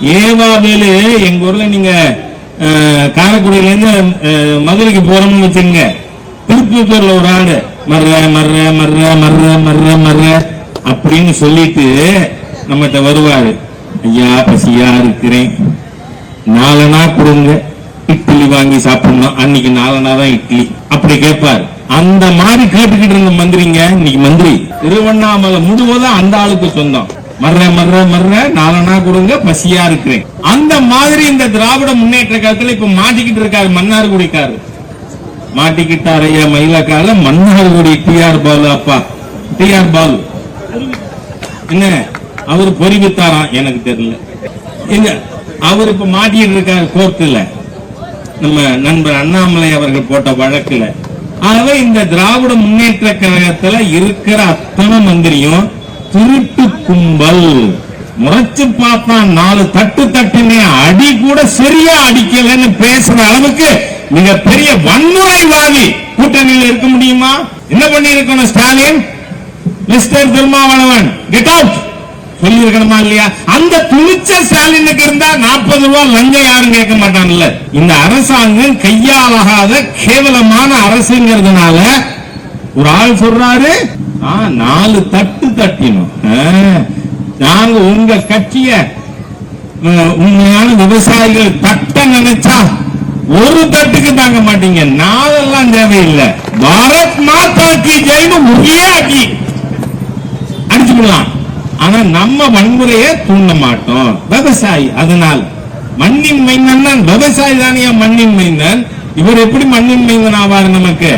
ஏவாவேலு எங்க ஊர்ல நீங்க காரைக்குடியில இருந்து மதுரைக்கு போறோம்னு வச்சுங்க திருப்பூர்ல ஒரு ஆடு மர்ற மர்ற மர்ற மர்ற மர்ற மர்ற அப்படின்னு சொல்லிட்டு நம்மகிட்ட வருவாரு. ஐயா பசியா இருக்கிறேன். நாலனா கொடுங்க. இட்லி வாங்கி சாப்பிடணும். அன்னைக்கு நாலனா தான் இட்லி. அப்படி கேட்பாரு. அந்த மாதிரி கேட்டுக்கிட்டு இருந்த மந்திரிங்க இன்னைக்கு மந்திரி. திருவண்ணாமலை முழுவதும் அந்த ஆளுக்கு சொந்தம். மர்ற மர்ற மர்ற நாலனா கொடுங்க பசியா இருக்கிறேன். அந்த மாதிரி இந்த திராவிட முன்னேற்ற காலத்துல இப்ப மாட்டிக்கிட்டு இருக்காரு மன்னார்குடிக்காரு மாட்டிக்கிட்டார் ஐயா மயிலக்கால மன்னார்குடி டிஆர் பாலு அப்பா. டிஆர் பாலு. என்ன? அவர் பொறிவித்தாராம் எனக்கு தெரியல. எங்க? அவர் இப்ப மாட்டிட்டு இருக்காரு கோர்ட்டுல. நம்ம நண்பர் அண்ணாமலை அவர்கள் போட்ட வழக்குல. ஆகவே இந்த திராவிட முன்னேற்ற கழகத்துல இருக்கிற அத்தனை மந்திரியும் திருட்டு கும்பல். முறைச்சு பார்த்தா நாலு தட்டு தட்டுனே அடி கூட சரியா அடிக்கலன்னு பேசுற அளவுக்கு மிகப்பெரிய வன்முறைவாதி கூட்டணியில் இருக்க முடியுமா? என்ன பண்ணி இருக்கணும் Stalin? Mister Thirumavalavan get out சொல்லி இருக்கணுமா இல்லையா? அந்த துணிச்ச ஸ்டாலினுக்கு இருந்தா நாற்பது ரூபாய் லஞ்சம் யாரும் கேட்க மாட்டான்ல இந்த அரசாங்கம் கையாலாகாத கேவலமான அரசுங்கிறதுனால ஒரு ஆள் சொல்றாரு ஆ, நாலு தட்டு தட்டினோம் நாங்க உங்க கட்சிய உண்மையான விவசாயிகள் தட்ட நினைச்சா ஒரு தட்டுக்கு தாங்க மாட்டீங்க. நாளெல்லாம் தேவையில்லை. பாரத் மாதா கி ஜெயின்னு ஒரே அடி. அடிச்சுக்கலாம் ஆனா நம்ம வன்முறையை தூண்ட மாட்டோம். விவசாயி அதனால் மண்ணின் மைந்தன் விவசாயி தானே மண்ணின் மைந்தன் இவர் எப்படி மண்ணின் மைந்தன் ஆவார் நமக்கு?